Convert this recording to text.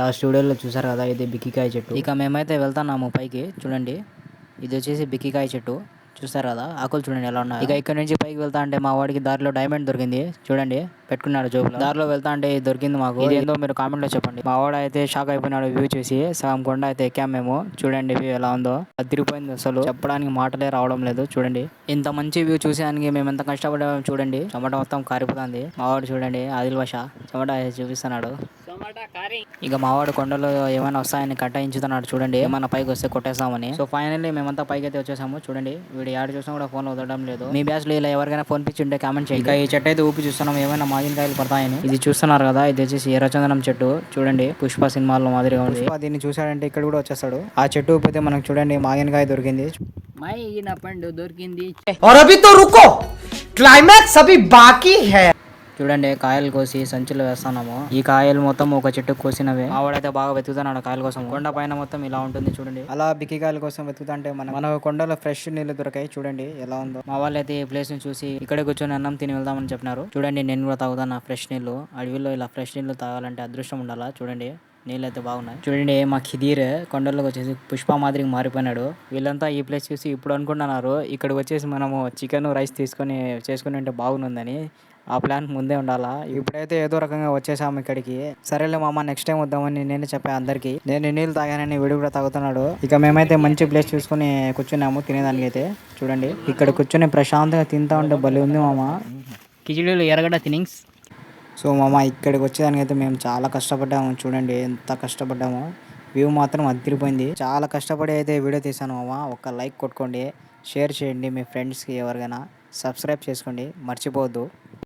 Last వీడియోలో చూసారు కదా ఇది బిక్కికాయ చెట్టు. ఇక మేమైతే వెళ్తున్నాము పైకి చూడండి. ఇది వచ్చేసి బిక్కికాయ చెట్టు. చూసారు కదా ఆకులు చూడండి ఎలా ఉన్నాయి. ఇక ఇక్కడ నుంచి పైకి వెళ్తా అంటే మా వాడికి దారిలో డైమండ్ దొరికింది. చూడండి పెట్టుకున్నాడు జోబులో. దారిలో వెళ్తా అంటే దొరికింది మాకు. ఏందో మీరు కామెంట్లో చెప్పండి. మా వాడు అయితే షాక్ అయిపోయినాడు వ్యూ చూసి. సగం కొండ అయితే ఎక్కాం మేము. చూడండి వ్యూ ఎలా ఉందో. అదిరిపోయింది అసలు. చెప్పడానికి మాటలే రావడం లేదు చూడండి. ఇంత మంచి వ్యూ చూసేదానికి మేము ఎంత కష్టపడ్డామో చూడండి. చెమట మొత్తం కారిపోతుంది. మా వాడు చూడండి ఆదిల్ భాష చెమట చూపిస్తున్నాడు. ఇక మావాడు కొండలో ఏమైనా వస్తాయని కట్టాయించుతున్నాడు చూడండి ఏమైనా పైకి వస్తే కొట్టేస్తామని సో ఫైనల్లీ మేమంతా పైకి అయితే వచ్చేసాము చూడండి వీడు యాడ్ చూసినా కూడా ఫోన్ వదలడం లేదు మీ బ్యాచ్ లో ఇలా ఎవరికైనా ఫోన్ పిచ్చి ఉంటే కామెంట్ చేయండి ఇక ఈ చెట్టు అయితే ఊపి చూస్తున్నాం ఏమైనా మాగినకాయలు పడతాయని ఇది చూస్తున్నారు కదా ఇది వచ్చేసి ఎర్రచందనం చెట్టు చూడండి పుష్ప సినిమాలో మాదిరిగా ఉంది పుష్ప దీన్ని చూసాడంటే ఇక్కడ కూడా వచ్చేస్తాడు ఆ చెట్టు ఊపితే మనకు చూడండి మాగినకాయ దొరికింది మైగిన పండు దొరికింది और अभी तो रुको क्लाइमैक्स अभी बाकी है చూడండి కాయలు కోసి సంచులు వేస్తున్నాము. ఈ కాయలు మొత్తం ఒక చెట్టు కోసినవే. ఆవిడైతే బాగా వెతుకుతున్నాడు కాయల కోసం. కొండ పైన మొత్తం ఇలా ఉంటుంది చూడండి. అలా బిక్కి కాయల కోసం వెతుకుతుంటే మన మన కొండలో ఫ్రెష్ నీళ్ళు దొరికాయి చూడండి ఎలా ఉందో. మా వాళ్ళు అయితే ఈ ప్లేస్ని చూసి ఇక్కడ కూర్చొని అన్నం తిని వెళ్దామని చెప్పినారు. చూడండి నేను కూడా తాగుతాను ఫ్రెష్ నీళ్ళు అడవిలో ఇలా ఫ్రెష్ నీళ్ళు తాగాలంటే అదృష్టం ఉండాలా చూడండి. నీళ్ళు అయితే బాగున్నాయి. చూడండి మా ఖిదీర్ కొండల్లోకి వచ్చేసి పుష్ప మాదిరికి మారిపోయినాడు. వీళ్ళంతా ఈ ప్లేస్ చూసి ఇప్పుడు అనుకుంటున్నారు ఇక్కడికి వచ్చేసి మనము చికెన్ రైస్ తీసుకొని చేసుకుని ఉంటే బాగుందని ఆ ప్లాన్ ముందే ఉండాలా? ఇప్పుడైతే ఏదో రకంగా వచ్చేసాము ఇక్కడికి. సరేలే మామ నెక్స్ట్ టైం వద్దామని నేను చెప్పా అందరికి. నేను నీళ్ళు తాగానని వీడు కూడా తాగుతున్నాడు. ఇక మేమైతే మంచి ప్లేస్ చూసుకుని కూర్చున్నాము తినేదానికి అయితే చూడండి ఇక్కడ కూర్చొని ప్రశాంతంగా తింటా ఉంటే భలే ఉంది మామ. కిచిడీలు ఎరగడ తినింగ్స్. సో మామ ఇక్కడికి వచ్చేదానికి అయితే మేము చాలా కష్టపడ్డాము. చూడండి ఎంత కష్టపడ్డామో. వ్యూ మాత్రం అదిరిపోయింది. చాలా కష్టపడి అయితే వీడియో తీసాను మామ. ఒక లైక్ కొట్టుకోండి. షేర్ చేయండి మీ ఫ్రెండ్స్కి ఎవరికైనా. సబ్స్క్రైబ్ చేసుకోండి. మర్చిపోవద్దు.